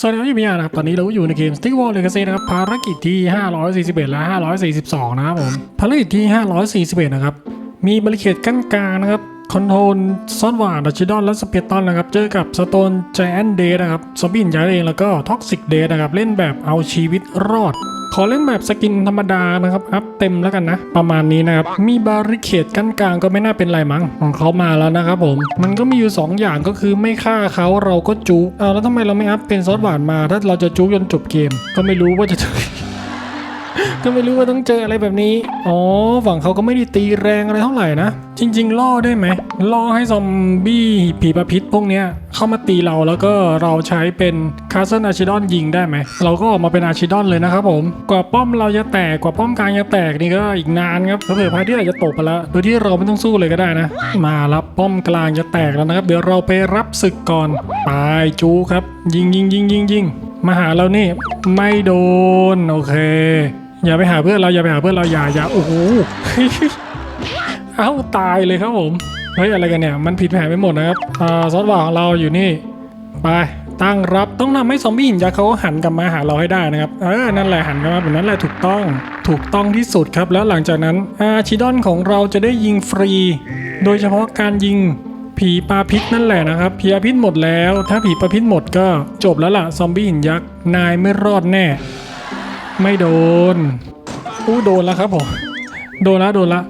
สวัสดีครับพี่มิยานะครับ ตอนนี้เราอยู่ในเกม Stick Wall Legacy นะครับ ภารกิจที่ 541 และ 542 นะครับผม ภารกิจที่ 541 นะครับ มีบริเขตกั้นกลางนะครับ คอนโทรลซอนวานดัชดอนและสเปียตอนนะครับ เจอกับสโตนแจนเดนะครับ ซอมบี้หินย้ายเอง แล้วก็ท็อกซิกเดนะครับ เล่นแบบเอาชีวิตรอด ขอเล่นแบบสกินธรรมดานะครับ อัพเต็มแล้วกันนะ ประมาณนี้นะครับ มีบาริเคดกั้นกลางก็ไม่น่าเป็นไรมั้ง ของเขามาแล้วนะครับผม มันก็มีอยู่ 2 อย่างก็คือไม่ฆ่าเขาเราก็จุกเอาแล้วทำไมเราไม่อัพเป็นซอสหวานมา ถ้าเราจะจุกจนจบเกม ก็ไม่รู้ว่าจะ ก็ไม่รู้ว่าต้องเจออะไรแบบนี้ อ๋อฝั่งเขาก็ไม่ได้ตีแรงอะไรเท่าไหร่นะ จริง ๆ ล่อได้ไหม ล่อให้ซอมบี้ผีประพิษพวกเนี้ยเข้ามาตีเราแล้วก็เราใช้เป็นคาสเซิลอาชิดอนยิงได้ไหม เราก็ออกมาเป็นอาชิดอนเลยนะครับผม กว่าป้อมเราจะแตก กว่าป้อมกลางจะแตกนี่ก็อีกนานครับเผื่อพายที่อาจจะตกไปแล้ว โดยที่เราไม่ต้องสู้เลยก็ได้นะ มาแล้วป้อมกลางจะแตกแล้วนะครับ เดี๋ยวเราไปรับศึกก่อนไปจูครับ ยิงยิงยิงยิงยิงมาหาเรานี่ ไม่โดน โอเค อย่าไปหาเพื่อนเราอย่าไปหาเพื่อนเราอย่าอย่าโอ้โหเอ้าตายเลยครับผมเฮ้ยอะไรกันเนี่ยมันผิดแผนไปหมดนะครับอ่าซอสหวาของเราอยู่นี่ไปตั้งรับต้องทำให้ซอมบี้หินยักษ์เขาหันกลับมาหาเราให้ได้นะครับเออนั่นแหละหันกลับมาแบบนั้นแหละถูกต้องถูกต้องที่สุดครับแล้วหลังจากนั้นอาชิดอนของเราจะได้ยิงฟรี โดยเฉพาะการยิงผีปลาพิษนั่นแหละนะครับผีปลาพิษหมดแล้ว ถ้าผีปลาพิษหมดก็จบแล้วล่ะซอมบี้หินยักษ์นายไม่รอดแน่ ไม่โดนอู้โดนแล้วครับผม โดนละโดนละ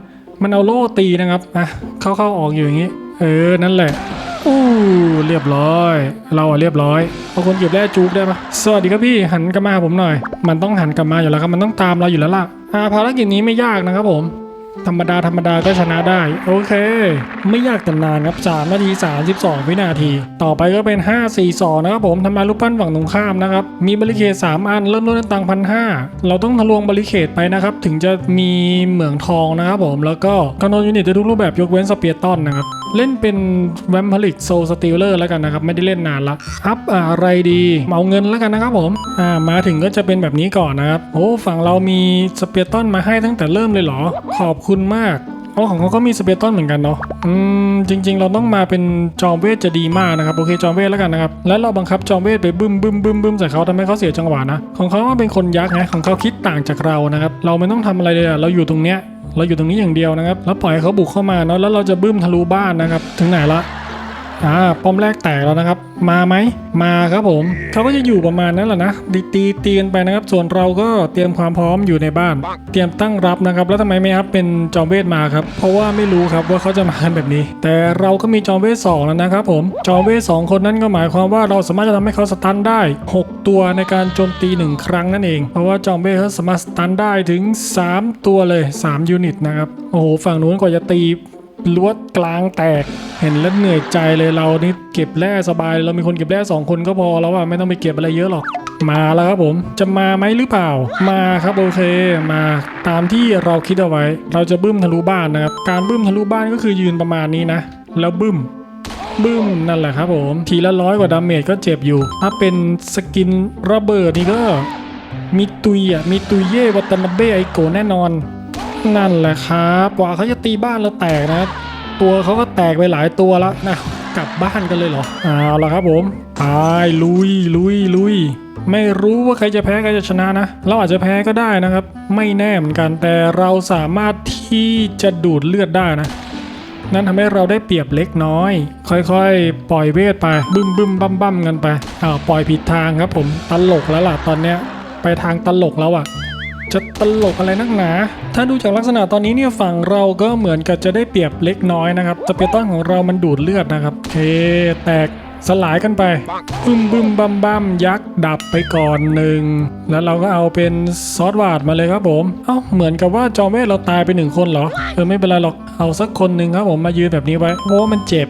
มันเอาโล่ตีนะครับอะเข้าเข้าออกอยู่อย่างนี้ เออ นั่นแหละอู้เรียบร้อย เราอะเรียบร้อยเอาคนเก็บแร่จุกได้ปะสวัสดีครับพี่หันกลับมาหาผมหน่อย มันต้องหันกลับมาอยู่แล้วครับ มันต้องตามเราอยู่แล้วล่ะอ่าภารกิจนี้ไม่ยากนะครับผม ธรรมดาธรรมดาก็ชนะได้ โอเค ไม่ยากแต่นานครับ 3 นาที 32 วินาที ต่อไปก็เป็น 5 4 2 นะครับผมทำลายรูปปั้นฝั่งตรงข้ามนะครับ มีบริเคด3อัน เริ่มต้นตังพันห้าเราต้องทะลวงบริเคดไปนะครับ ถึงจะมีเหมืองทองนะครับผมแล้วก็กำหนดยูนิตได้ทุกรูปแบบยกเว้นสเปียร์ตันนะครับเล่นเป็นแวมพลิกโซสติลเลอร์แล้วกันนะครับ ไม่ได้เล่นนานละอัพอะไรดีเอาเงินแล้วกันนะครับผมอ่ามาถึงก็จะเป็นแบบนี้ก่อนนะครับโอ้ฝั่งเรามีสเปียร์ตันมาให้ตั้งแต่เริ่มเลยเหรอขอบคุณมากอ๋อของเขาก็มีสเปียร์ตันเหมือนกันเนาะ อืม จริง ๆ เราต้องมาเป็นจอมเวทจะดีมากนะครับ โอเค จอมเวทแล้วกันนะครับ แล้วเราบังคับจอมเวทไปบึ้มบึ้มบึ้มบึ้มใส่เขาทำให้เขาเสียจังหวะนะ ของเขาก็เป็นคนยักษ์นะ ของเขาคิดต่างจากเรานะครับ เราไม่ต้องทำอะไรเลยอะเราอยู่ตรงเนี้ย เราอยู่ตรงนี้อย่างเดียวนะครับ แล้วปล่อยให้เขาบุกเข้ามาเนาะ แล้วเราจะบึ้มทะลุบ้านนะครับ ถึงไหนละ อ่าป้อมแรกแตกแล้วนะครับ มาไหมมาครับผมเขาก็จะอยู่ประมาณนั้นแหละนะตีตีตีกันไปนะครับ ส่วนเราก็เตรียมความพร้อมอยู่ในบ้าน เตรียมตั้งรับนะครับ แล้วทำไมไม่อัพเป็นจอมเวทมาครับ เพราะว่าไม่รู้ครับว่าเขาจะมากันแบบนี้ แต่เราก็มีจอมเวทสองแล้วนะครับผมจอมเวทสองคนนั้นก็หมายความว่าเราสามารถจะทำให้เขาสตันได้ 6 ตัวในการโจมตีหนึ่งครั้งนั่นเอง เพราะว่าจอมเวทเขาสามารถสตันได้ถึง 3 ตัวเลย 3 ยูนิตนะครับโอ้โหฝั่งนู้นกว่าจะตี ลวดกลางแตก เห็นแล้วเหนื่อยใจเลยเรานี่เก็บแร่สบาย เรามีคนเก็บแร่สองคนก็พอแล้วว่าไม่ต้องไปเก็บอะไรเยอะหรอก มาแล้วครับผมจะมาไหมหรือเปล่า มาครับโอเคมาตามที่เราคิดเอาไว้ เราจะบึ้มทะลุบ้านนะครับการบึ้มทะลุบ้านก็คือยืนประมาณนี้นะ แล้วบึ้มบึ้มนั่นแหละครับผมทีละร้อยกว่าดาเมจก็เจ็บอยู่ ถ้าเป็นสกินระเบิดนี่ก็มีตุยอะมีตุยเย่วัตนาเบะไอโกแน่นอน นั่นแหละครับกว่าเขาจะตีบ้านเราแตกนะตัวเขาก็แตกไปหลายตัวแล้วนะกลับบ้านกันเลยเหรอเอาละครับผมไปลุยลุยลุยไม่รู้ว่าใครจะแพ้ใครจะชนะนะ เราอาจจะแพ้ก็ได้นะครับ ไม่แน่เหมือนกันแต่เราสามารถที่จะดูดเลือดได้นะ นั่นทำให้เราได้เปรียบเล็กน้อย ค่อยๆ ปล่อยเวทไป บึ้มบึ้มบั้มบั้มกันไปอ้าวปล่อยผิดทางครับผมตลกแล้วล่ะตอนเนี้ยไปทางตลกแล้วอะ จะตลกอะไรนักหนา ถ้าดูจากลักษณะตอนนี้เนี่ยฝั่งเราก็เหมือนกับจะได้เปรียบเล็กน้อยนะครับสเปียร์ตันของเรามันดูดเลือดนะครับเคแตกสลายกันไปบึ้มบึ้มบัมบัมยักษ์ดับไปก่อนหนึ่ง แล้วเราก็เอาเป็นซอสวาดมาเลยครับผม เอ้าเหมือนกับว่าจอมเวทเราตายไปหนึ่งคนเหรอ เออไม่เป็นไรหรอก เอาสักคนหนึ่งครับผมมายืนแบบนี้ไว้เพราะว่ามันเจ็บ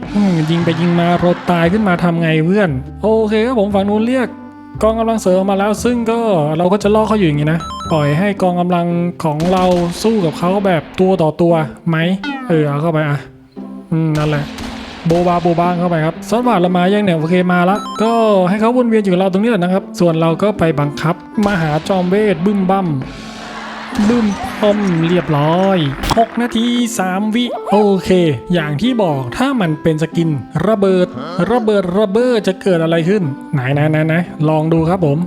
ยิงไปยิงมาเราตายขึ้นมาทำไงเพื่อน โอเคครับผมฝั่งนู้นเรียก กองกำลังเสริมมาแล้ว ซึ่งก็เราก็จะล่อเขาอยู่อย่างนี้นะปล่อยให้กองกำลังของเราสู้กับเขาแบบตัวต่อตัวไหมเออเอาเข้าไปอะอืมนั่นแหละโบบาโบบางเข้าไปครับสหวานเรามายังเนี่ยโอเคมาละก็ให้เขาวนเวียนอยู่กับเราตรงนี้แหละนะครับ ส่วนเราก็ไปบังคับมาหาจอมเวทบึ้มบั้ม บึ้มพอมเรียบร้อย 6 นาที 3 วิ โอเค อย่างที่บอกถ้ามันเป็นสกิน ระเบิด ระเบิดระเบิดจะเกิดอะไรขึ้น ไหนไหนไหนไหนลองดูครับผม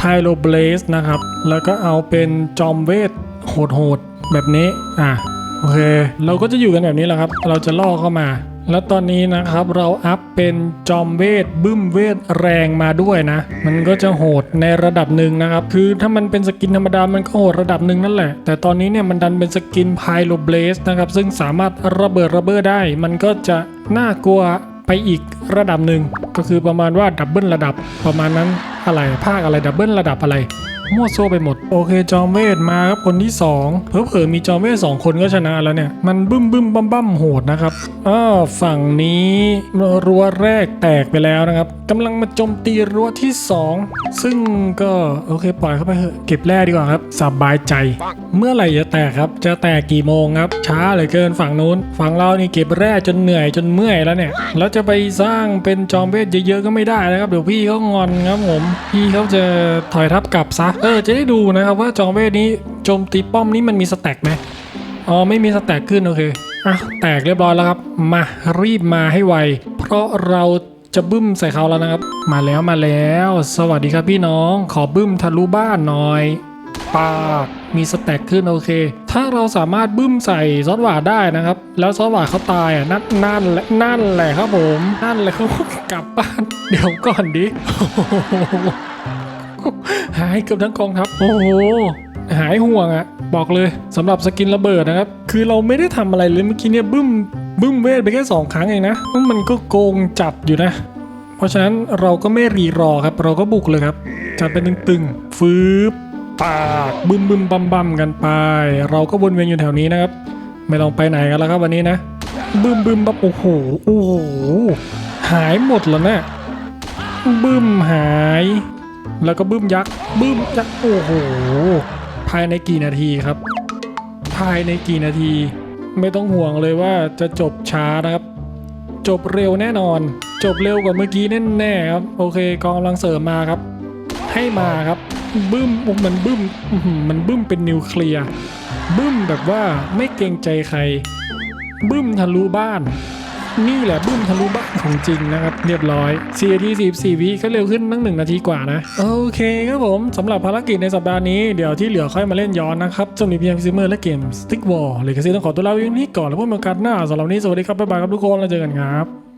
p y r o Blaze นะครับ แล้วก็เอาเป็นจอมเวทโหดๆแบบนี้ อะ โอเค เราก็จะอยู่กันแบบนี้แหละครับ เราจะล่อเข้ามา แล้วตอนนี้นะครับเราอัพเป็นจอมเวทบึ้มเวทแรงมาด้วยนะ มันก็จะโหดในระดับหนึ่งนะครับ คือถ้ามันเป็นสกินธรรมดามันก็โหดระดับหนึ่งนั่นแหละ แต่ตอนนี้เนี่ยมันดันเป็นสกินไพโลเบลสนะครับ ซึ่งสามารถระเบิดระเบ้อได้ มันก็จะน่ากลัวไปอีกระดับหนึ่งก็คือประมาณว่าดับเบิลระดับ ประมาณนั้นอะไรภาคอะไรดับเบิลระดับอะไรมั่วโซ่ไปหมด โอเคจอมเวทมาครับคนที่2เผลอๆมีจอมเวทสองคนก็ชนะแล้วเนี่ย มันบึ้มบึ้มบั้มบั้มโหดนะครับอ้าวฝั่งนี้รั้วแรกแตกไปแล้วนะครับกำลังมาโจมตีรั้วที่ 2 ซึ่งก็โอเคปล่อยเข้าไปเถอะเก็บแร่ดีกว่าครับสบายใจ เมื่อไหร่จะแตกครับ จะแตกกี่โมงครับ ช้าเหลือเกินฝั่งนู้น ฝั่งเรานี่เก็บแร่จนเหนื่อยจนเมื่อยแล้วเนี่ยแล้วจะไปสร้างเป็นจอมเวทเยอะๆก็ไม่ได้นะครับเดี๋ยวพี่เขางอนครับผมพี่เขาจะถอยทับกลับซะเออจะได้ดูนะครับว่าจอมเวทนี้โจมตีป้อมนี้มันมีสแต็กไหมอ๋อไม่มีสแต็กขึ้นโอเคอะแตกเรียบร้อยแล้วครับ มารีบมาให้ไว เพราะเราจะบึ้มใส่เขาแล้วนะครับ มาแล้วมาแล้ว สวัสดีครับพี่น้อง ขอบึ้มทะลุบ้านหน่อยปาก มีสแต็กขึ้นโอเค ถ้าเราสามารถบึ้มใส่ซอสหวานได้นะครับ แล้วซอสหวานเขาตายอะนั่นนั่นแหละนั่นแหละครับผมนั่นแหละเขากลับบ้าน เดี๋ยวก่อนดิหายเกือบทั้งกองทัพโอ้โหหายห่วงอะบอกเลยสำหรับสกินระเบิดนะครับ คือเราไม่ได้ทำอะไรเลยเมื่อกี้เนี่ยบึ้มบึ้มเวทไปแค่สองครั้งเองนะมันก็โกงจัดอยู่นะ เพราะฉะนั้นเราก็ไม่รีรอครับ เราก็บุกเลยครับจัดเป็นตึงๆฟืบ ปากบึ้มบึมบัมบัมกันไป เราก็วนเวียนอยู่แถวนี้นะครับ ไม่ต้องไปไหนกันแล้วครับวันนี้นะบึ้มบึมบัมโอ้โหโอ้โหหายหมดแล้วนะบึ้มหาย แล้วก็บึ้มยักษ์บึ้มยักษ์โอ้โหภายในกี่นาทีครับ ภายในกี่นาที ไม่ต้องห่วงเลยว่าจะจบช้านะครับ จบเร็วแน่นอน จบเร็วกว่าเมื่อกี้แน่ๆครับ โอเคกองกำลังเสริมมาครับ ให้มาครับ บึ้มมันบึ้มมันบึ้มเป็นนิวเคลียร์บึ้มแบบว่าไม่เกรงใจใคร บึ้มทะลุบ้าน นี่แหละบึ้มทะลุบ้านของจริงนะครับ เรียบร้อย4นาที44วิก็เร็วขึ้นตั้งหนึ่งนาทีกว่านะ โอเคครับผมสำหรับภารกิจในสัปดาห์นี้เดี๋ยวที่เหลือค่อยมาเล่นย้อนนะครับสำหรับพีเอ็มซิมเมอร์และเกมสติ๊กวอลเลยก็ซีต้องขอตัวลาไปที่นี่ก่อนแล้วพบกันหม่โอกาสหน้าสำหรับวันนี้สวัสดีครับบ๊ายบายครับทุกคนแล้วเจอกันครับ